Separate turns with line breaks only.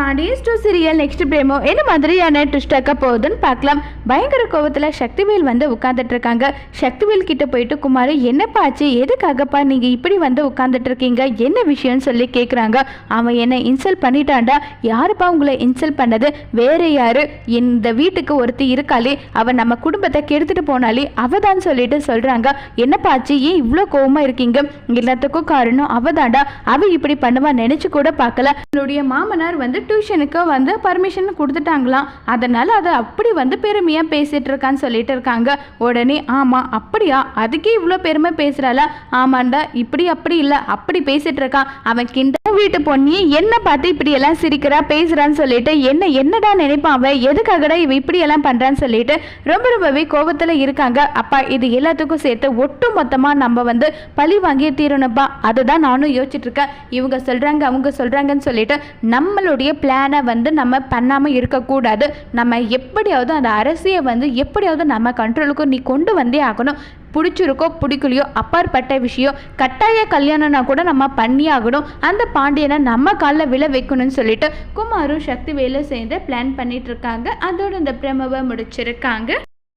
பாண்டியஸ் two serial next promo என்ன மாதிரியான twist ஆக்க போகுதுன்னு பார்க்கலாம். பயங்கர கோவத்தில் சக்திவேல் வந்து உட்காந்துட்டு இருக்காங்க. சக்திவேல் கிட்ட போயிட்டு குமார் என்னப்பா ஆச்சு? எதுக்காகப்பா நீங்கள் இப்படி வந்து உட்காந்துட்டு இருக்கீங்க? என்ன விஷயம்னு சொல்லி கேட்குறாங்க அவன் என்ன இன்சல்ட் பண்ணிட்டான்டா. யாருப்பா உங்களை இன்சல்ட் பண்ணது? வேற யாரு? இந்த வீட்டுக்கு ஒருத்தி இருக்காளே. அவன் நம்ம குடும்பத்தை கெடுத்துட்டு போனாலே அவ தான் சொல்லிட்டு சொல்கிறாங்க என்னப்பா ஆச்சு? ஏன் இவ்வளோ கோவமாக இருக்கீங்க? எல்லாத்துக்கும் காரணம் அவ தாண்டா அவ இப்படி பண்ணுவா நினைச்சு கூட பார்க்கல. என்னுடைய மாமனார் வந்து டியூஷனுக்கு வந்து பர்மிஷன் கொடுத்துட்டாங்களாம். அதனால அதை அப்படி வந்து பெருமையாக பேசிட்டு இருக்கான்னு சொல்லிட்டு இருக்காங்க. உடனே ஆமாம் அப்படியா? அதுக்கே இவ்வளோ பெருமை பேசுகிறாளா ஆமாண்டா இப்படி அப்படி இல்லை. அப்படி பேசிட்டு இருக்கான் அவன் கிண்ட வீட்டு பொண்ணி என்ன பார்த்து இப்படி எல்லாம் சிரிக்கிறா பேசுறான்னு சொல்லிட்டு என்ன என்னடா நினைப்பான் அவன் எதுக்காகடா இவ இப்படி எல்லாம் பண்றான்னு சொல்லிட்டு ரொம்ப ரொம்பவே கோபத்துல இருக்காங்க. அப்பா இது எல்லாத்துக்கும் சேர்த்து ஒட்டு மொத்தமா நம்ம வந்து பழி வாங்கி தீரணுப்பா அதுதான் நானும் யோசிச்சுட்டு இருக்கேன். இவங்க சொல்றாங்க அவங்க சொல்றாங்கன்னு சொல்லிட்டு நம்மளுடைய பிளானை வந்து நம்ம பண்ணாம இருக்கக்கூடாது. நம்ம எப்படியாவது அந்த அரசியை வந்து எப்படியாவது நம்ம கண்ட்ரோலுக்கு நீ கொண்டு வந்தே ஆகணும். பிடிச்சிருக்கோ பிடிக்கலையோ அப்பாற்பட்ட விஷயம் கட்டாய கல்யாணம்னா கூட நம்ம பண்ணி ஆகணும் அந்த பாண்டியனை நம்ம காலில் விழ வைக்கணும்னு சொல்லிட்டு குமாரும் சக்தி வேலை சேர்ந்து பிளான் பண்ணிட்டு இருக்காங்க. அதோட இந்த பிரமவை முடிச்சிருக்காங்க.